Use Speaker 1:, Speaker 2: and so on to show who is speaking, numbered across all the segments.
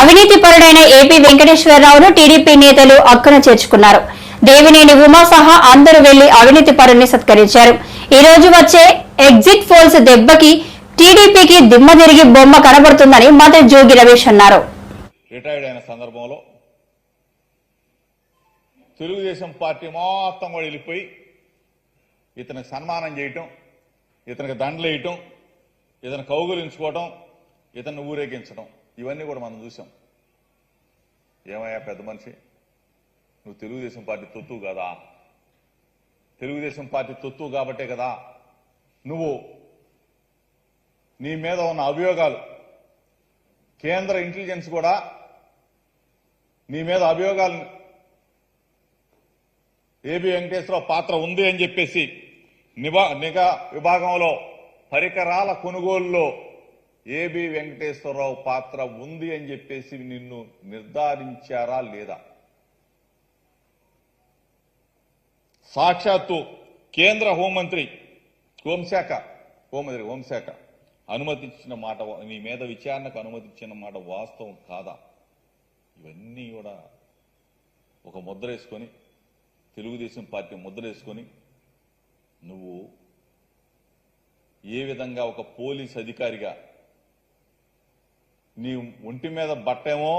Speaker 1: అవినీతి పరుడైన AP వెంకటేశ్వరరావును TDP నేతలు అక్కున చేర్చుకున్నారు. దేవినేని ఉమా సహా అందరూ వెళ్ళి అవినీతి పరుణ్ణి సత్కరించారు. ఈ రోజు వచ్చే ఎగ్జిట్ పోల్స్ దెబ్బకి టీడీపీకి దిమ్మ తిరిగి బొమ్మ కనబడుతుందని మంత్రి జోగి రమేష్ అన్నారు.
Speaker 2: రిటైర్డ్ అయిన సందర్భంలో తెలుగుదేశం పార్టీ మొత్తం కూడా వెళ్ళిపోయి ఇతనికి సన్మానం చేయటం ఇతనికి దండలు వేయటం ఇతను కౌగులించుకోవటం ఇతన్ని ఊరేగించడం ఇవన్నీ కూడా మనం చూసాం ఏమయ్యా పెద్ద మనిషి? నువ్వు తెలుగుదేశం పార్టీ తొత్తు కదా? తెలుగుదేశం పార్టీ తొత్తు కాబట్టే కదా? నువ్వు నీ మీద ఉన్న అభియోగాలు కేంద్ర ఇంటెలిజెన్స్ కూడా నీ మీద అభియోగాలు ఏబి వెంకటేశ్వరరావు పాత్ర ఉంది అని చెప్పేసి నిఘా విభాగంలో పరికరాల కొనుగోలులో ఏబి వెంకటేశ్వరరావు పాత్ర ఉంది అని చెప్పేసి నిన్ను నిర్ధారించారా లేదా? సాక్షాత్తు కేంద్ర హోంమంత్రి హోంశాఖ హోంమంత్రి హోంశాఖ అనుమతించిన మాట నీ మీద విచారణకు అనుమతించిన మాట వాస్తవం కాదా? ఇవన్నీ కూడా ఒక ముద్ర వేసుకొని తెలుగుదేశం పార్టీ ముద్ర వేసుకొని నువ్వు ఏ విధంగా ఒక పోలీస్ అధికారిగా నీ ఒంటి మీద బట్టేమో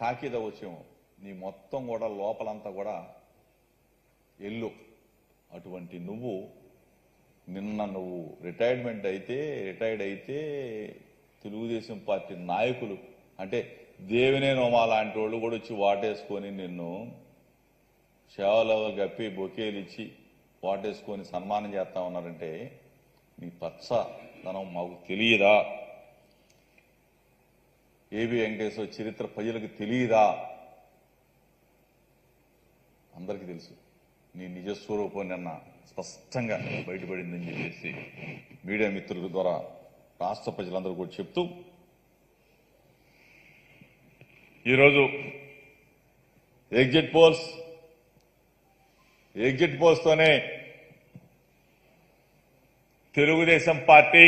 Speaker 2: కాకిద వచ్చేమో. నీ మొత్తం కూడా లోపలంతా కూడా ఎల్లు. అటువంటి నువ్వు నిన్న నువ్వు రిటైర్మెంట్ అయితే రిటైర్డ్ అయితే తెలుగుదేశం పార్టీ నాయకులు అంటే దేవినే నోమా లాంటి వాళ్ళు కూడా వచ్చి వాటేసుకొని నిన్ను సేవలు గప్పి బొకేలు ఇచ్చి వాటేసుకొని సన్మానం చేస్తా ఉన్నారంటే నీ పచ్చ ధనం మాకు తెలియదా? ఏబి వెంకటేశ్వర చరిత్ర ప్రజలకు తెలియదా? అందరికీ తెలుసు. నీ నిజస్వరూపం నిన్న స్పష్టంగా బయటపడిందని చెప్పేసి మీడియా మిత్రుల ద్వారా రాష్ట్ర ప్రజలందరూ కూడా చెప్తూ ఈరోజు ఎగ్జిట్ పోల్స్ ఎగ్జిట్ పోల్స్తోనే తెలుగుదేశం పార్టీ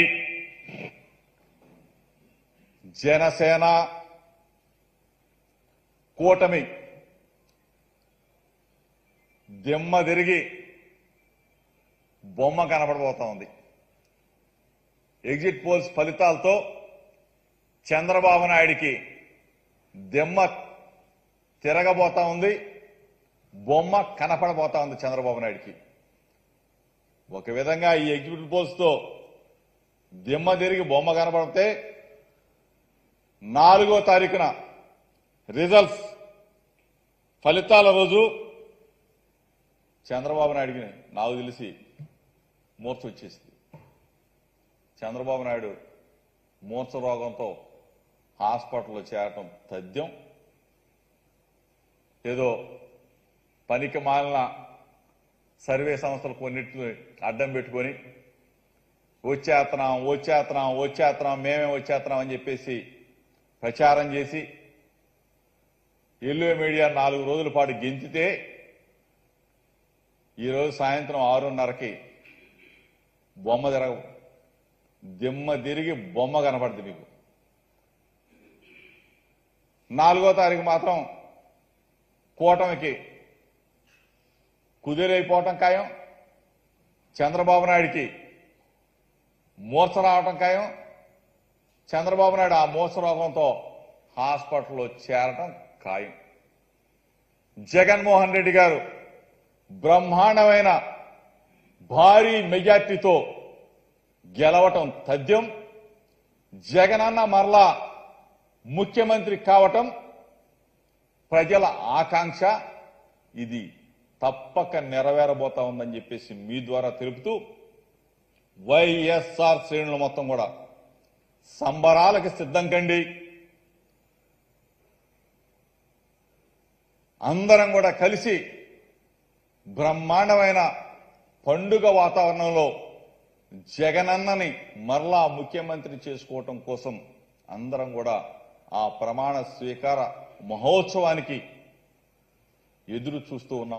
Speaker 2: జనసేన కూటమి దిమ్మ తిరిగి బొమ్మ కనపడబోతా ఉంది ఎగ్జిట్ పోల్స్ ఫలితాలతో చంద్రబాబు నాయుడికి దిమ్మ తిరగబోతా ఉంది బొమ్మ కనపడబోతా ఉంది చంద్రబాబు నాయుడికి. ఒక విధంగా ఈ ఎగ్జిట్ పోల్స్తో దిమ్మ తిరిగి బొమ్మ కనపడితే నాలుగో తారీఖున రిజల్ట్స్ ఫలితాల రోజు చంద్రబాబు నాయుడికి నాకు తెలిసి మూర్చ వచ్చేసింది. చంద్రబాబు నాయుడు మూర్చ రోగంతో హాస్పిటల్లో చేరటం తథ్యం. ఏదో పనికి మాలిన సర్వే సంస్థలు కొన్నింటిని అడ్డం పెట్టుకొని వచ్చేస్తున్నాం వచ్చేస్తున్నాం వచ్చేస్తున్నాం మేమే వచ్చేస్తున్నాం అని చెప్పేసి ప్రచారం చేసి ఎల్లో మీడియా నాలుగు రోజుల పాటు గెంచితే ఈరోజు సాయంత్రం ఆరున్నరకి బొమ్మ తిరగవు. దిమ్మ తిరిగి బొమ్మ కనపడుతుంది మీకు నాలుగో తారీఖు మాత్రం కూటమికి కుదిరైపోవటం ఖాయం. చంద్రబాబు నాయుడికి మూర్చ రావటం ఖాయం. చంద్రబాబు నాయుడు ఆ మూర్ఛ హాస్పిటల్లో చేరటం ఖాయం. జగన్మోహన్ రెడ్డి గారు బ్రహ్మాండమైన భారీ మెజార్టీతో గెలవటం తథ్యం జగనన్న మరలా ముఖ్యమంత్రి కావటం ప్రజల ఆకాంక్ష ఇది తప్పక నెరవేరబోతా ఉందని చెప్పేసి మీ ద్వారా తెలుపుతూ వైఎస్ఆర్ శ్రేణులు మొత్తం కూడా సంబరాలకు సిద్ధం కండి. అందరం కూడా కలిసి బ్రహ్మాండమైన పండుగ వాతావరణంలో జగనన్నని మరలా ముఖ్యమంత్రి చేసుకోవటం కోసం అందరం కూడా ఆ ప్రమాణ స్వీకార మహోత్సవానికి ఎదురు చూస్తూ ఉన్నాం.